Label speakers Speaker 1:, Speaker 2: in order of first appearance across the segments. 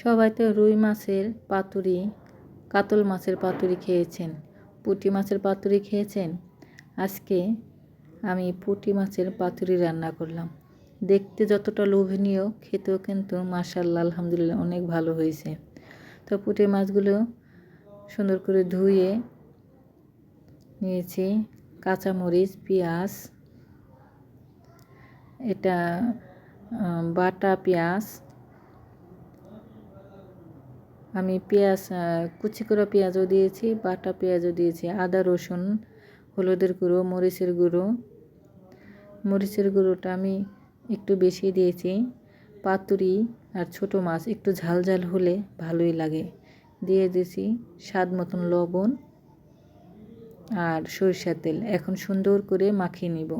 Speaker 1: সবাই তো রুই মাছের পাতুরি, কাতল মাছের পাতুরি খেয়েছেন। পুঁটি মাছের পাতুরি খেয়েছেন? আজকে আমি পুঁটি মাছের পাতুরি রান্না করলাম। দেখতে যতটা লোভনীয়, খেতেও কিন্তু মাশাল্লাহ আলহামদুলিল্লাহ অনেক ভালো হয়েছে। তো পুঁটি মাছগুলো সুন্দর করে ধুয়ে নিয়েছি। কাঁচামরিচ, পেঁয়াজ, এটা বাটা পেঁয়াজ আমি পেঁয়াজ কুচি করা পেঁয়াজও দিয়েছি, বাটা পেঁয়াজও দিয়েছি, আদা, রসুন, হলুদের গুঁড়ো, মরিচের গুঁড়ো। মরিচের গুঁড়োটা আমি একটু বেশি দিয়েছি, পাতুরি আর ছোট মাছ, একটু ঝাল ঝাল হলে ভালোই লাগে। দিয়ে দিয়েছি স্বাদ মতন লবণ আর সরিষার তেল, এখন সুন্দর করে মাখিয়ে নিব।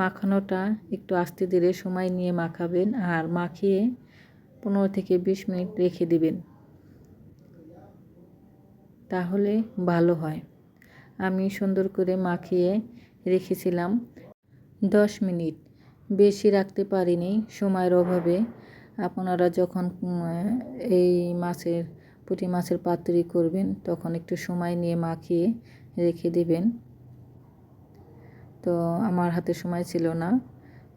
Speaker 1: মাখানোটা একটু আস্তে ধীরে সময় নিয়ে মাখাবেন আর মাখিয়ে পনেরো থেকে বিশ মিনিট রেখে দিবেন। তাহলে ভালো হয়। আমি সুন্দর করে মাখিয়ে রেখেছিলাম দশ মিনিট। বেশি রাখতে পারিনি সময়ের অভাবে। আপনারা যখন এই মাছের, পুঁটি মাছের পাতুরি করবেন, তখন একটু সময় নিয়ে মাখিয়ে রেখে দিবেন। তো আমার হাতে সময় ছিল না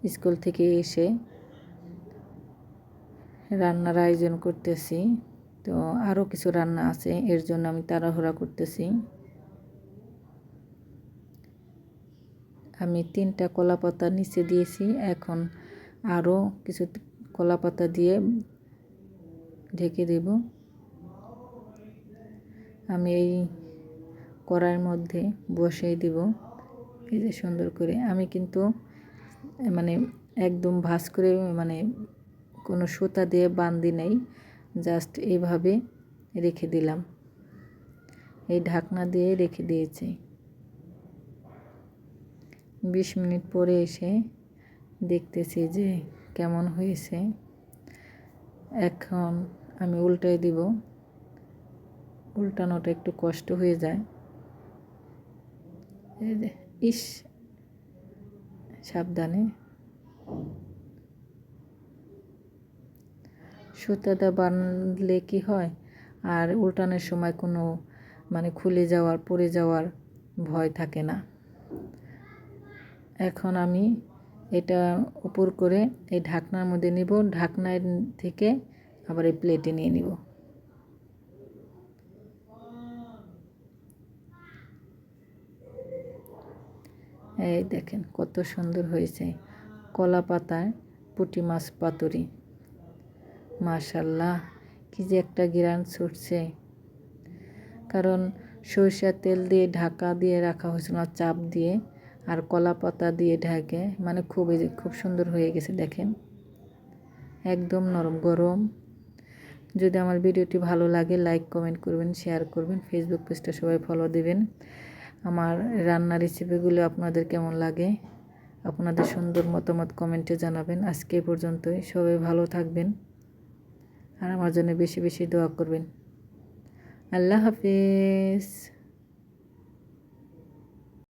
Speaker 1: স্কুল থেকে এসে। রান্নার আয়োজন করতেছি। তো আরও কিছু রান্না আছে, এর জন্য আমি তাড়াহুড়া করতেছি। আমি তিনটা কলা পাতা নিচে দিয়েছি, এখন আরও কিছু কলা পাতা দিয়ে ঢেকে দেব। আমি এই কড়াইয়ের মধ্যে বসিয়ে দিব, এই যে সুন্দর করে। আমি কিন্তু মানে একদম ভাস করে মানে কোনো সুতা দিয়ে বান্দি নেই, জাস্ট এইভাবে রেখে দিলাম। এই ঢাকনা দিয়ে রেখে দিয়েছি। বিশ মিনিট পরে এসে দেখতেছি যে কেমন হয়েছে। এখন আমি উল্টাই দিব। উল্টানোটা একটু কষ্ট হয়ে যায়। ইস, সাবধানে। সুতাটা বানলে কি হয়? আর উল্টানোর সময় কোনো মানে খুলে যাওয়ার, পড়ে যাওয়ার ভয় থাকে না। এখন আমি এটা উপর করে এই ঢাকনার মধ্যে নিব। ঢাকনার থেকে আবার এই প্লেটে নিয়ে নিব। এই দেখেন কত সুন্দর হয়েছে। কলা পাতায় পুঁটি মাছ পাতুরি। মাশাল্লাহ, কি যে একটা গিরান ছুটছে। কারণ সরিষার তেল দিয়ে ঢাকা দিয়ে রাখা হয়েছিল চাপ দিয়ে, আর কলা পাতা দিয়ে ঢাকে মানে খুবই খুব সুন্দর হয়ে গেছে, দেখেন। একদম নরম, গরম। যদি আমার ভিডিওটি ভালো লাগে, লাইক, কমেন্ট করবেন, শেয়ার করবেন, ফেসবুক পেজটা সবাই ফলো দেবেন। আমার রান্নার রেসিপিগুলো আপনাদের কেমন লাগে, আপনাদের সুন্দর মতামত কমেন্টে জানাবেন। আজকে পর্যন্তই, সবাই ভালো থাকবেন। আর আমার জন্য বেশি বেশি দোয়া করবেন। আল্লাহ হাফিজ।